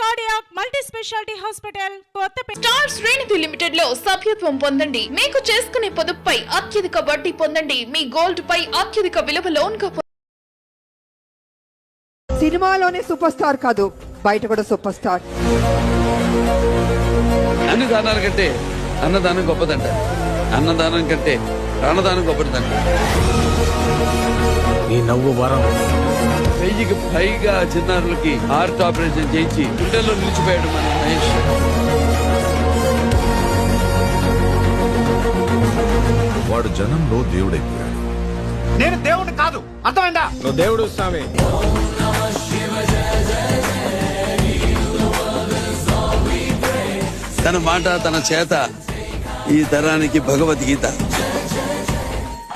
Cardiac multi speciality hospital Kothapeta star శ్రేణిధి లిమిటెడ్లో సభ్యత్వం పొందండి. మీకు చేసుకునే పొదుపుపై అత్యధిక వడ్డీ పొందండి. మీ గోల్డ్ పై అత్యధిక విలువ లోన్గా పొందండి. సినిమాలోనే సూపర్ స్టార్ కాదు బయట కూడా సూపర్ స్టార్ అన్ని దానాల కంటే అన్నదానం గొప్పదంట. అన్నదానం కంటే ప్రాణదానం గొప్పదంట. నీ నవ్వు వరం. వెయ్యికి పైగా చిన్నారులకి హార్ట్ ఆపరేషన్ చేయించి గుండెల్లో నిలిచిపోయాడు మన మహేష్. వాడు జనంలో దేవుడైపోయాడు నేను దేవుడిని కాదు. అర్థమైందా? నువ్వు దేవుడు స్వామి. తన మాట తన చేత ఈ తరానికి భగవద్గీత.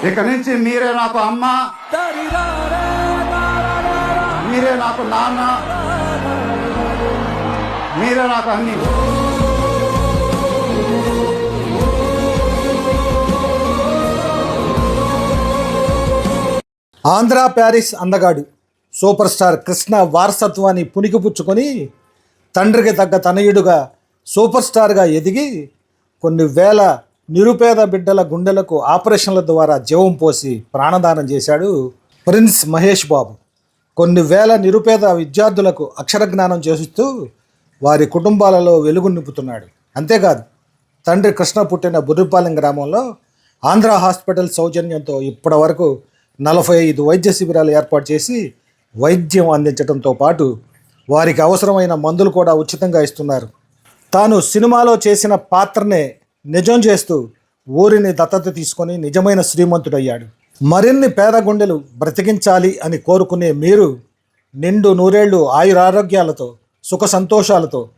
ఇక నుంచి మీరే నాకు అమ్మ. మీరే నాకు నాన్న. మీరే నాకు అన్ని. ఆంధ్ర ప్యారిస్ అందగాడు. సూపర్ స్టార్ కృష్ణ వారసత్వాన్ని పుణికిపుచ్చుకొని తండ్రికి తగ్గ తనయుడుగా సూపర్ స్టార్గా ఎదిగి కొన్ని వేల నిరుపేద బిడ్డల గుండెలకు ఆపరేషన్ల ద్వారా జీవం పోసి ప్రాణదానం చేశాడు ప్రిన్స్ మహేష్ బాబు. కొన్ని వేల నిరుపేద విద్యార్థులకు అక్షర జ్ఞానం చేస్తూ వారి కుటుంబాలలో వెలుగు నింపుతున్నాడు. అంతేకాదు తండ్రి కృష్ణ పుట్టిన బుర్రిపాలెం గ్రామంలో ఆంధ్ర హాస్పిటల్ సౌజన్యంతో ఇప్పటి వరకు నలభై ఐదు వైద్య శిబిరాలు ఏర్పాటు చేసి వైద్యం అందించడంతో పాటు వారికి అవసరమైన మందులు కూడా ఉచితంగా ఇస్తున్నారు. తాను సినిమాలో చేసిన పాత్రనే నిజం చేస్తూ ఊరిని దత్తత తీసుకొని నిజమైన శ్రీమంతుడయ్యాడు. మరిన్ని పేద గుండెలు బ్రతికించాలి అని కోరుకునే మీరు నిండు నూరేళ్ళు ఆయురారోగ్యాలతో సుఖ సంతోషాలతో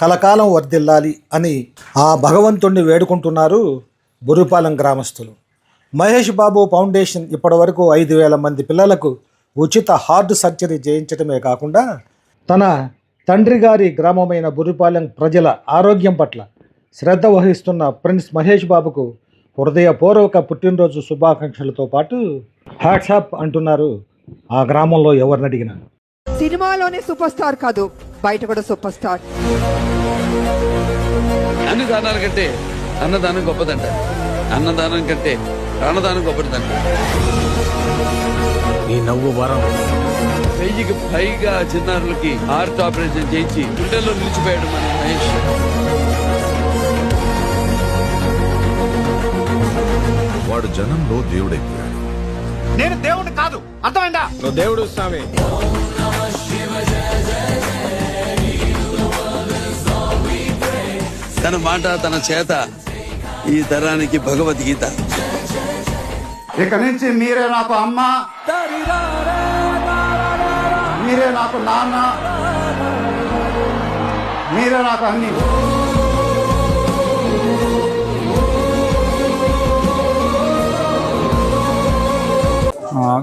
కలకాలం వర్ధిల్లాలి అని ఆ భగవంతుణ్ణి వేడుకుంటున్నారు బుర్రిపాలెం గ్రామస్తులు. మహేష్ బాబు ఫౌండేషన్ ఇప్పటివరకు ఐదు వేల మంది పిల్లలకు ఉచిత హార్ట్ సర్జరీ చేయించడమే కాకుండా తన తండ్రి గారి గ్రామమైన బుర్రిపాలెం ప్రజల ఆరోగ్యం పట్ల శ్రద్ధ వహిస్తున్న ప్రిన్స్ మహేష్ బాబుకు హృదయపూర్వక పుట్టినరోజు శుభాకాంక్షలతో పాటు హ్యాట్సాప్ అంటున్నారు ఆ గ్రామంలో ఎవరిని అడిగినా. సినిమాలోనే సూపర్ స్టార్ కాదు బయట కూడా సూపర్ స్టార్ అన్ని దానాల కంటే అన్నదానం గొప్పదంట. అన్నదానం కంటే ప్రాణదానం గొప్పదంట. నీ నవ్వు వరం. వెయ్యికి పైగా చిన్నారులకి హార్ట్ ఆపరేషన్ చేయించి గుండెల్లో నిలిచిపోయాడు మన మహేష్. జనంలో దేవుడైపోయాడు. నేను దేవుడిని కాదు. అర్థమైందా? నువ్వు దేవుడు స్వామి. తన మాట తన చేత ఈ తరానికి భగవద్గీత. ఇక నుంచి మీరే నాకు అమ్మ. మీరే నాకు నాన్న. మీరే నాకు అన్ని.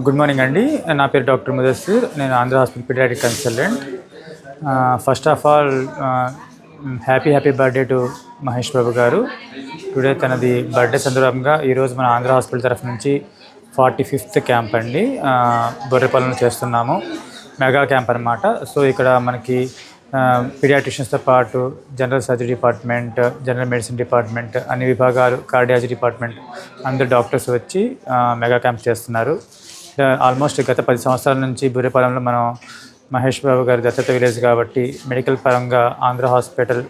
గుడ్ మార్నింగ్ అండి. నా పేరు డాక్టర్ ముదస్సీర్ నేను Andhra hospital pediatric consultant. First of all happy happy birthday to Mahesh Babu గారు. టుడే తనది బర్త్డే సందర్భంగా ఈరోజు మన ఆంధ్ర హాస్పిటల్ తరఫు నుంచి ఫార్టీ ఫిఫ్త్ క్యాంప్ అండి. బొర్రెపాలన చేస్తున్నాము. మెగా క్యాంప్ అనమాట సో ఇక్కడ మనకి పీడియాట్రిషియన్స్తో పాటు general surgery department general medicine department అన్ని విభాగాలు కార్డియాలజీ డిపార్ట్మెంట్ అందరు డాక్టర్స్ వచ్చి మెగా క్యాంప్ చేస్తున్నారు. ఆల్మోస్ట్ గత పది సంవత్సరాల నుంచి బుర్రెపాలెంలో మనం మహేష్ బాబు గారి దత్తత విలేజ్ కాబట్టి మెడికల్ పరంగా ఆంధ్ర హాస్పిటల్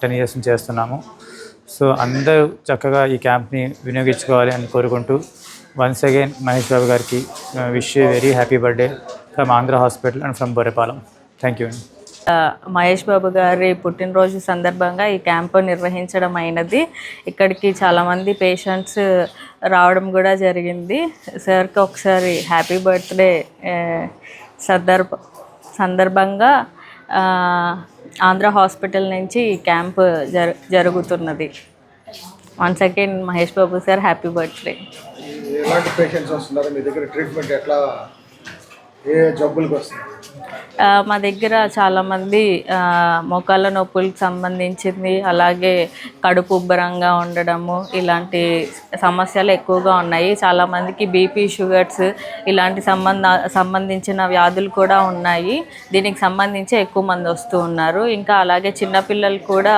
టెన్ ఇయర్స్ నుంచి చేస్తున్నాము. సో అందరూ చక్కగా ఈ క్యాంప్ని వినియోగించుకోవాలి అని కోరుకుంటూ వన్స్ అగైన్ మహేష్ బాబు గారికి wish very happy birthday from Andhra hospital and from Borrepalem thank you అండి మహేష్ బాబు గారి పుట్టినరోజు సందర్భంగా ఈ క్యాంపు నిర్వహించడం అయినది. ఇక్కడికి చాలామంది పేషెంట్స్ రావడం కూడా జరిగింది. సార్కి ఒకసారి హ్యాపీ బర్త్డే సందర్భ సందర్భంగా ఆంధ్ర హాస్పిటల్ నుంచి ఈ క్యాంప్ జరు జరుగుతున్నది. One second Mahesh Babu sir happy birthday. ఎలాంటి పేషెంట్స్ వస్తున్నారు? మీ దగ్గర ట్రీట్మెంట్ ఎట్లా ఏ జబ్బులకు వస్తుంది? మా దగ్గర చాలామంది మోకాళ్ళ నొప్పులకు సంబంధించింది అలాగే కడుపు ఉబ్బరంగా ఉండడము ఇలాంటి సమస్యలు ఎక్కువగా ఉన్నాయి. చాలామందికి బీపీ షుగర్స్ ఇలాంటి సంబంధ సంబంధించిన వ్యాధులు కూడా ఉన్నాయి. దీనికి సంబంధించి ఎక్కువ మంది వస్తూ ఉన్నారు. ఇంకా అలాగే చిన్నపిల్లలు కూడా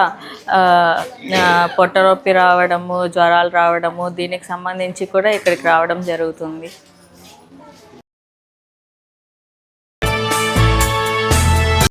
ఆ, పొట్ట నొప్పి రావడము జ్వరాలు రావడము దీనికి సంబంధించి కూడా ఇక్కడికి రావడం జరుగుతుంది.